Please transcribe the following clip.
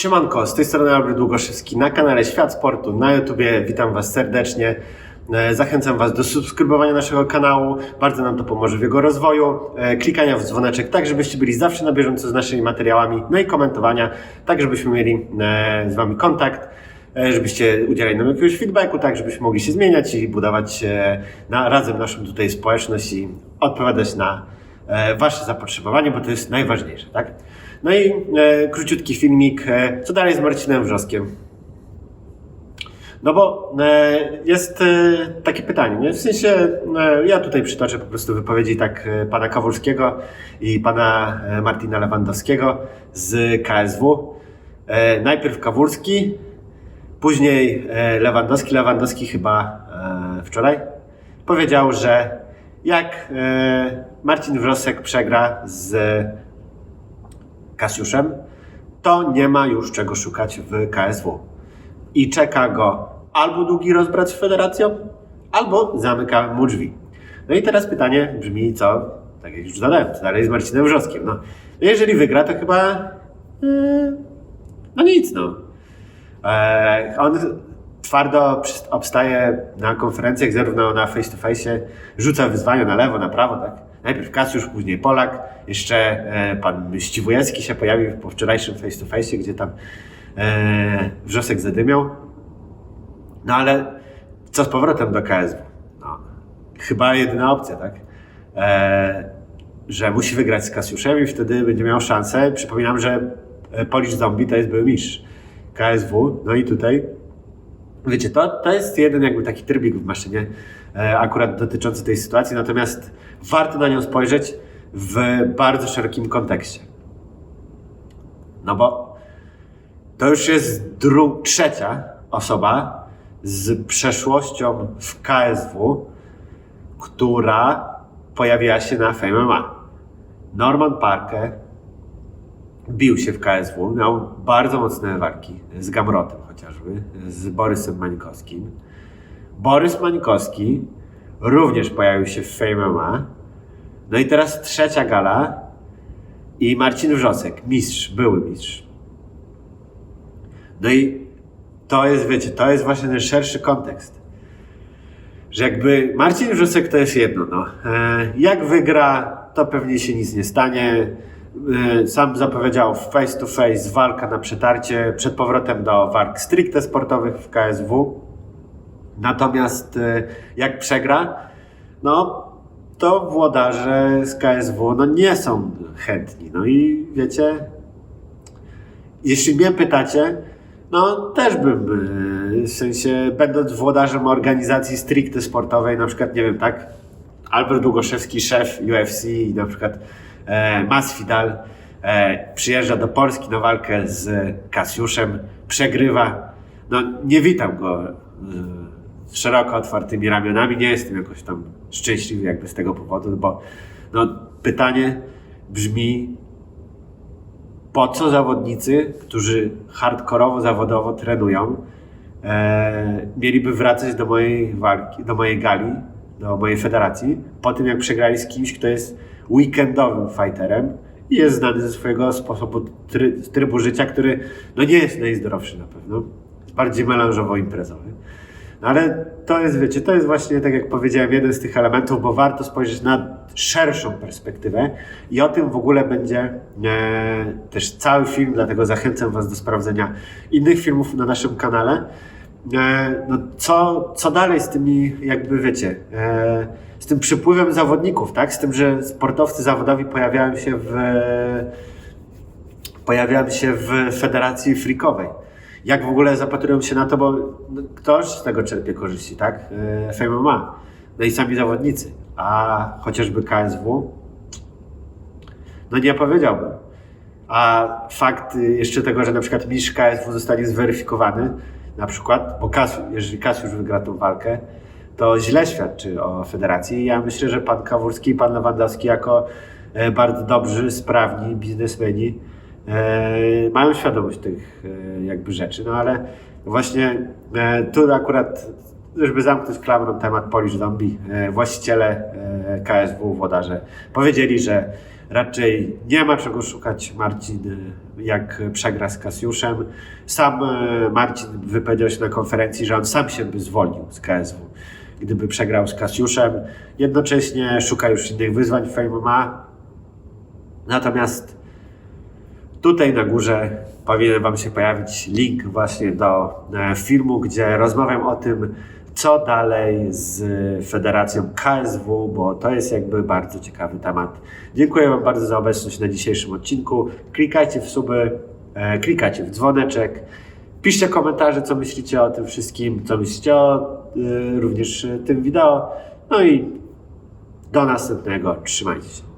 Siemanko, z tej strony Albert Długoszewski na kanale Świat Sportu na YouTubie. Witam Was serdecznie. E, Zachęcam Was do subskrybowania naszego kanału. Bardzo nam to pomoże w jego rozwoju. E, Klikania w dzwoneczek, tak żebyście byli zawsze na bieżąco z naszymi materiałami. No i komentowania, tak żebyśmy mieli e, z Wami kontakt. Żebyście udzielali nam jakiegoś feedbacku, tak żebyśmy mogli się zmieniać i budować na, razem naszą tutaj społeczność i odpowiadać na Wasze zapotrzebowanie, bo to jest najważniejsze, tak? No i e, króciutki filmik, e, co dalej z Marcinem Wrzoskiem? No bo e, jest e, takie pytanie, nie? w sensie e, ja tutaj przytoczę po prostu wypowiedzi tak e, pana Kawulskiego i pana e, Martina Lewandowskiego z KSW. E, najpierw Kawulski, później e, Lewandowski. Lewandowski chyba e, wczoraj powiedział, że jak e, Marcin Wrzosek przegra z Kasiuszem, to nie ma już czego szukać w KSW. I czeka go albo długi rozbrat z federacją, albo zamyka mu drzwi. No i teraz pytanie brzmi, co, tak jak już zadałem, dalej z Marcinem Wrzoskiem. No, no jeżeli wygra, to chyba, yy, no nic, no. E, on twardo obstaje na konferencjach, zarówno na face to face, rzuca wyzwania na lewo, na prawo, tak? Najpierw Kasiusz, później Polak, jeszcze e, pan Ściwujewski się pojawił po wczorajszym face to face, gdzie tam e, wrzosek zadymiał. No ale co z powrotem do KSW? No, chyba jedyna opcja, tak? E, że musi wygrać z Kasiuszem i wtedy będzie miał szansę. Przypominam, że Polish Zombie to jest były mistrz KSW. No i tutaj, wiecie, to, to jest jeden jakby taki trybik w maszynie, e, akurat dotyczący tej sytuacji, natomiast warto na nią spojrzeć w bardzo szerokim kontekście. No bo to już jest dru- trzecia osoba z przeszłością w KSW, która pojawiła się na Fame MMA. Norman Parker bił się w KSW, miał bardzo mocne walki z Gamrotem chociażby, z Borysem Mańkowskim. Borys Mańkowski również pojawił się w Fame MMA. No i teraz trzecia gala i Marcin Wrzosek, mistrz, były mistrz. No i to jest, wiecie, to jest właśnie ten szerszy kontekst. Że jakby Marcin Wrzosek to jest jedno, no. E, Jak wygra, to pewnie się nic nie stanie. E, Sam zapowiedział face to face walka na przetarcie przed powrotem do walk stricte sportowych w KSW. Natomiast e, jak przegra, no to włodarze z KSW no nie są chętni. No i wiecie, jeśli mnie pytacie, no też bym, e, w sensie będąc włodarzem organizacji stricte sportowej, na przykład, nie wiem, tak, Albert Długoszewski, szef UFC i na przykład Masvidal e, przyjeżdża do Polski na walkę z Kasiuszem, przegrywa, no nie witam go e, z szeroko otwartymi ramionami, nie jestem jakoś tam szczęśliwy jakby z tego powodu, bo no, pytanie brzmi, po co zawodnicy, którzy hardkorowo, zawodowo trenują, e, mieliby wracać do mojej walki, do mojej gali, do mojej federacji, po tym jak przegrali z kimś, kto jest weekendowym fighterem i jest znany ze swojego sposobu try, trybu życia, który no nie jest najzdrowszy na pewno, jest bardziej melanżowo-imprezowy. No ale to jest, wiecie, to jest właśnie, tak jak powiedziałem, jeden z tych elementów, bo warto spojrzeć na szerszą perspektywę i o tym w ogóle będzie e, też cały film, dlatego zachęcam Was do sprawdzenia innych filmów na naszym kanale. E, no co, co dalej z tymi, jakby wiecie, e, z tym przypływem zawodników, tak? Z tym, że sportowcy zawodowi pojawiają się w, pojawiają się w federacji freakowej. Jak w ogóle zapatrują się na to, bo ktoś z tego czerpie korzyści, tak? E, Fame ma. No i sami zawodnicy. A chociażby KSW, no nie powiedziałbym. A fakt jeszcze tego, że na przykład mistrz KSW zostanie zweryfikowany, na przykład, bo Kas, jeżeli Kasiusz wygra tą walkę, to źle świadczy o federacji. Ja myślę, że pan Kawurski i pan Lewandowski jako e, bardzo dobrzy, sprawni biznesmeni e, mają świadomość tych e, jakby rzeczy, no ale właśnie tu akurat, żeby zamknąć klamrą temat Polish Zombie, właściciele KSW, włodarze powiedzieli, że raczej nie ma czego szukać Marcin, y, jak przegra z Kasiuszem. Sam y, Marcin wypowiedział się na konferencji, że on sam się by zwolnił z KSW, gdyby przegrał z Kasiuszem. Jednocześnie szuka już innych wyzwań w MMA. Natomiast Tutaj na górze powinien Wam się pojawić link właśnie do e, filmu, gdzie rozmawiam o tym, co dalej z Federacją KSW, bo to jest jakby bardzo ciekawy temat. Dziękuję Wam bardzo za obecność na dzisiejszym odcinku. Klikajcie w suby, e, klikajcie w dzwoneczek, piszcie komentarze, co myślicie o tym wszystkim, co myślicie o e, również tym wideo. No i do następnego. Trzymajcie się.